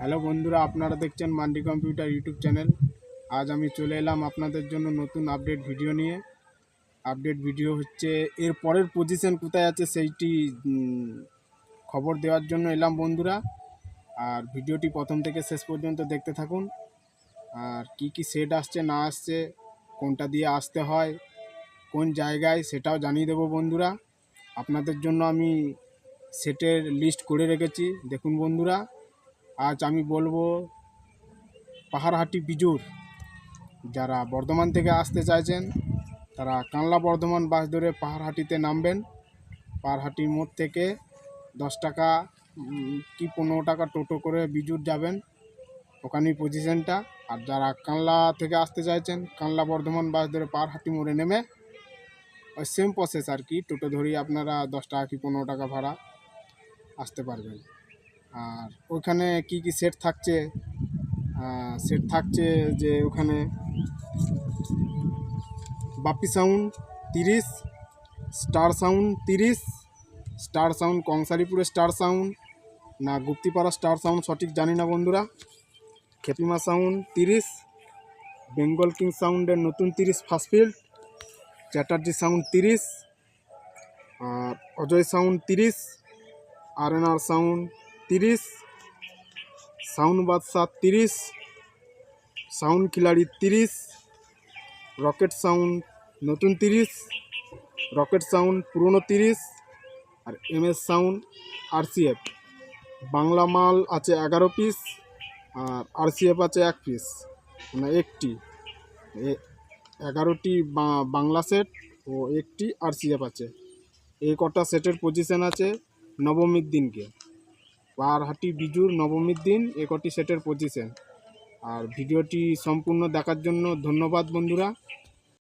Hello বন্ধুরা, আপনারা দেখছেন মান্ডি কম্পিউটার ইউটিউব চ্যানেল। আজ আমি চলে এলাম আপনাদের জন্য নতুন আপডেট ভিডিও নিয়ে। আপডেট ভিডিও হচ্ছে, এর পরের পজিশন কোথায় আছে সেইটি খবর দেওয়ার জন্য এলাম বন্ধুরা। আর ভিডিওটি প্রথম থেকে শেষ পর্যন্ত দেখতে থাকুন। আর কি কি সেট আসছে, না আসছে, কোনটা দিয়ে আসতে হয়, কোন জায়গায়, সেটাও জানিয়ে দেবো বন্ধুরা। আপনাদের জন্য আমি সেটের লিস্ট করে রেখেছি। দেখুন বন্ধুরা আজ আমি বলব পাহাড়হাটি বিজুর। যারা বর্ধমান থেকে আসতে চাইছেন, তারা কানলা বর্ধমান বাস ধরে পাহাড়হাটিতে নামবেন। পাহাড়হাটি মোড় থেকে দশ টাকা কি পনেরো টাকা টোটো করে বিজুর যাবেন। ওখানেই পজিশনটা আর যারা কানলা থেকে আসতে চাইছেন, কানলা বর্ধমান বাস ধরে পাহাড়হাটি মোড়ে নেমে, ওই সেম প্রসেস আর কি। টোটো ধরেই আপনারা দশ টাকা কি পনেরো টাকা ভাড়া আসতে পারবেন। আর ওইখানে কি কি সেট থাকছে? সেট থাকছে যে ওখানে বাপি সাউন্ড তিরিশ স্টার সাউন্ড তিরিশ স্টার সাউন্ড কংসারিপুরের স্টার সাউন্ড না গুপ্তিপাড়া স্টার সাউন্ড সঠিক জানি না বন্ধুরা। খেপিমা সাউন্ড তিরিশ, বেঙ্গল কিং সাউন্ডের নতুন তিরিশ ফার্স্ট ফিল্ড চ্যাটার্জি সাউন্ড তিরিশ, আর অজয় সাউন্ড তিরিশ, আর এন আর সাউন্ড তিরিশ, সাউন্ড বাদশা তিরিশ, সাউন্ড খিলাড়ি তিরিশ, রকেট সাউন্ড নতুন তিরিশ, রকেট সাউন্ড পুরনো তিরিশ, আর M S sound RCF. Bangla মাল আছে এগারো পিস, আর আরসিএফ আছে এক পিস মানে একটি। এগারোটি বাংলা সেট ও একটি আরসিএফ আছে। এই কটা সেটের পজিশন আছে নবমীর দিনকে। পাহাড়হাটি বিজুর নবমীর দিন একটি সেটের পজিশন আর ভিডিওটি সম্পূর্ণ দেখার জন্য ধন্যবাদ বন্ধুরা।